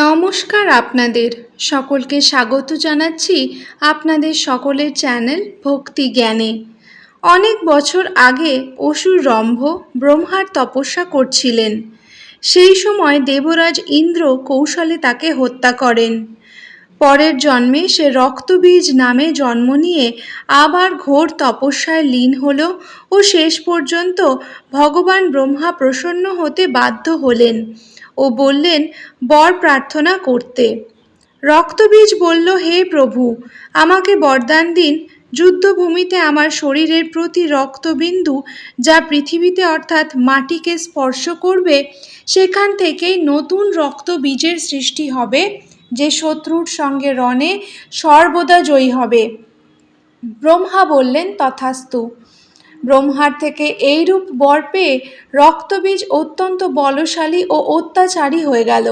নমস্কার আপনাদের। সকলকে স্বাগত জানাচ্ছি আপনাদের সকলের চ্যানেল ভক্তি জ্ঞানে। অনেক বছর আগে অসুর রম্ভ ব্রহ্মার তপস্যা করছিলেন। সেই সময় দেবরাজ ইন্দ্র কৌশলে তাকে হত্যা করেন। পরের জন্মে সে রক্তবীজ নামে জন্ম নিয়ে আবার ঘোর তপস্যায় লীন হল ও শেষ পর্যন্ত ভগবান ব্রহ্মা প্রসন্ন হতে বাধ্য হলেন ও বললেন, বর প্রার্থনা করতে। রক্তবীজ বলল, হে প্রভু, আমাকে বরদান দিন। যুদ্ধভূমিতে আমার শরীরের প্রতি রক্তবিন্দু যা পৃথিবীতে অর্থাৎ মাটিকে স্পর্শ করবে, সেখান থেকেই নতুন রক্তবীজের সৃষ্টি হবে। যে শত্রুর সঙ্গে রণে সর্বদা জয়ী হবে। ব্রহ্মা বললেন, তথাস্তু। ব্রহ্মার থেকে এইরূপ বর পেয়ে রক্তবীজ অত্যন্ত বলশালী ও অত্যাচারী হয়ে গেল।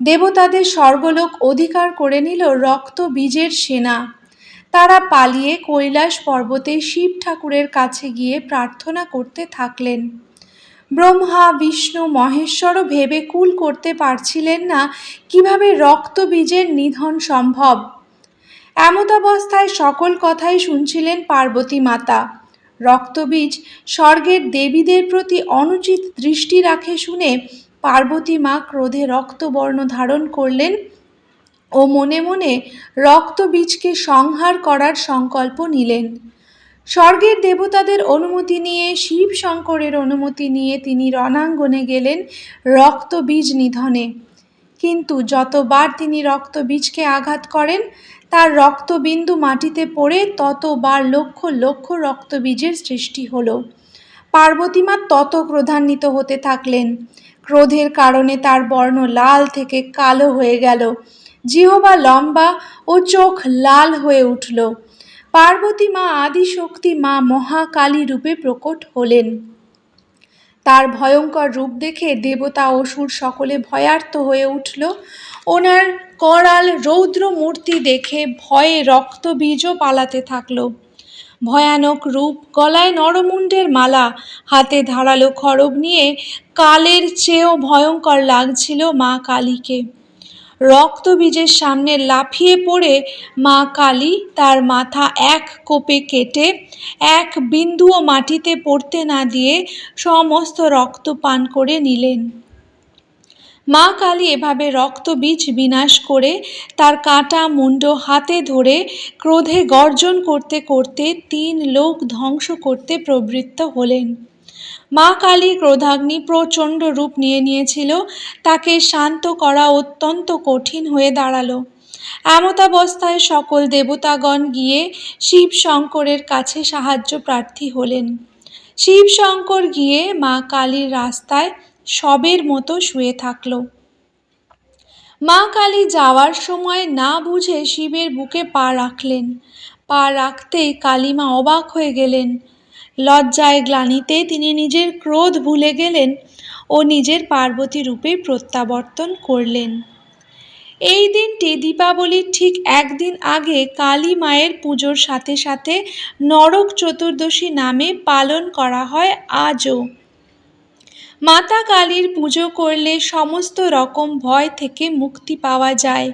দেবতাদের স্বর্গলোক অধিকার করে নিল রক্তবীজের সেনা। তারা পালিয়ে কৈলাস পর্বতে শিব ঠাকুরের কাছে গিয়ে প্রার্থনা করতে থাকলেন। ব্রহ্মা, বিষ্ণু, মহেশ্বরও ভেবে কুল করতে পারছিলেন না কীভাবে রক্তবীজের নিধন সম্ভব। এমতাবস্থায় সকল কথাই শুনছিলেন পার্বতী মাতা। রক্তবীজ স্বর্গের দেবীদের প্রতি অনুচিত দৃষ্টি রাখে শুনে পার্বতী মা ক্রোধে রক্তবর্ণ ধারণ করলেন ও মনে মনে রক্তবীজকে সংহার করার সংকল্প নিলেন। স্বর্গের দেবতাদের অনুমতি নিয়ে শিব শঙ্করের অনুমতি নিয়ে তিনি রণাঙ্গনে গেলেন রক্তবীজ নিধনে। কিন্তু যতবার তিনি রক্তবীজকে আঘাত করেন, তার রক্তবিন্দু মাটিতে পড়ে ততবার লক্ষ লক্ষ রক্তবীজের সৃষ্টি হলো। পার্বতীমা তত ক্রোধান্বিত হতে থাকলেন। ক্রোধের কারণে তার বর্ণ লাল থেকে কালো হয়ে গেল। জিহবা লম্বা ও চোখ লাল হয়ে উঠল। পার্বতী মা আদিশক্তি মা মহাকালী রূপে প্রকট হলেন। তার ভয়ঙ্কর রূপ দেখে দেবতা অসুর সকলে ভয়ার্ত হয়ে উঠল। ওনার করাল রৌদ্র মূর্তি দেখে ভয়ে রক্ত রক্তবীজও পালাতে থাকল। ভয়ানক রূপ গলায় নরমুণ্ডের মালা, হাতে ধারালো খড়গ নিয়ে কালের চেয়েও ভয়ঙ্কর লাগছিল মা কালীকে। রক্তবীজের সামনে লাফিয়ে পড়ে মা কালী তার মাথা এক কোপে কেটে এক বিন্দুও মাটিতে পড়তে না দিয়ে সমস্ত রক্ত পান করে নিলেন। মা কালী এভাবে রক্তবীজ বিনাশ করে তার কাটা মুন্ড হাতে ধরে ক্রোধে গর্জন করতে করতে তিন লোক ধ্বংস করতে প্রবৃত্ত হলেন। মা কালী ক্রোধাগ্নি প্রচণ্ড রূপ নিয়ে নিয়েছিল। তাকে শান্ত করা অত্যন্ত কঠিন হয়ে দাঁড়াল। এমতাবস্থায় সকল দেবতাগণ গিয়ে শিব শঙ্করের কাছে সাহায্য প্রার্থী হলেন। শিব শঙ্কর গিয়ে মা কালীর রাস্তায় সবের মতো শুয়ে থাকল। মা কালী যাওয়ার সময় না বুঝে শিবের বুকে পা রাখলেন। পা রাখতেই কালীমা অবাক হয়ে গেলেন। লজ্জায় গ্লানিতে তিনি নিজের ক্রোধ ভুলে গেলেন ও নিজের পার্বতী রূপে প্রত্যাবর্তন করলেন। এই দিনটি দীপাবলির ঠিক একদিন আগে কালী মায়ের পুজোর সাথে সাথে নরক চতুর্দশী নামে পালন করা হয় আজও। মাতা কালীর পুজো করলে সমস্ত রকম ভয় থেকে মুক্তি পাওয়া যায়।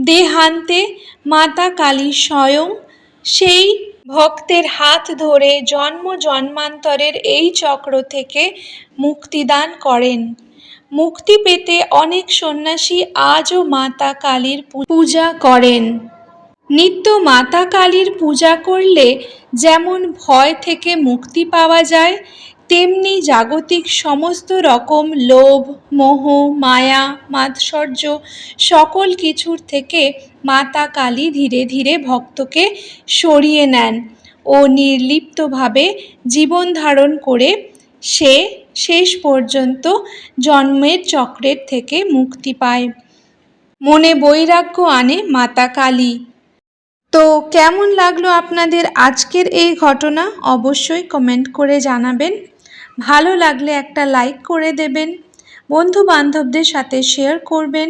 দেহান্তে মাতা কালী স্বয়ং সেই ভক্তের হাত ধরে জন্ম জন্মান্তরের এই চক্র থেকে মুক্তিদান করেন। মুক্তি পেতে অনেক সন্ন্যাসী আজও মাতা কালীর পূজা করেন। নিত্য মাতা কালীর পূজা করলে যেমন ভয় থেকে মুক্তি পাওয়া যায় তেমনি জাগতিক সমস্ত রকম লোভ, মোহ, মায়া, মাৎসর্য সকল কিছুর থেকে মাতা কালী ধীরে ধীরে ভক্তকে সরিয়ে নেন ও নির্লিপ্তভাবে জীবন ধারণ করে সে শেষ পর্যন্ত জন্মের চক্রের থেকে মুক্তি পায়। মনে বৈরাগ্য আনে মাতা কালী। তো কেমন লাগল আপনাদের আজকের এই ঘটনা? অবশ্যই কমেন্ট করে জানাবেন। ভালো লাগলে একটা লাইক করে দেবেন বন্ধু বান্ধবদের সাথে শেয়ার করবেন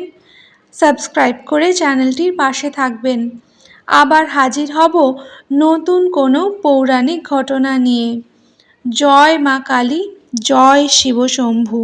সাবস্ক্রাইব করে চ্যানেলটির পাশে থাকবেন। আবার হাজির হব নতুন কোনো পৌরাণিক ঘটনা নিয়ে। জয় মা কালী, জয় শিবশম্ভু।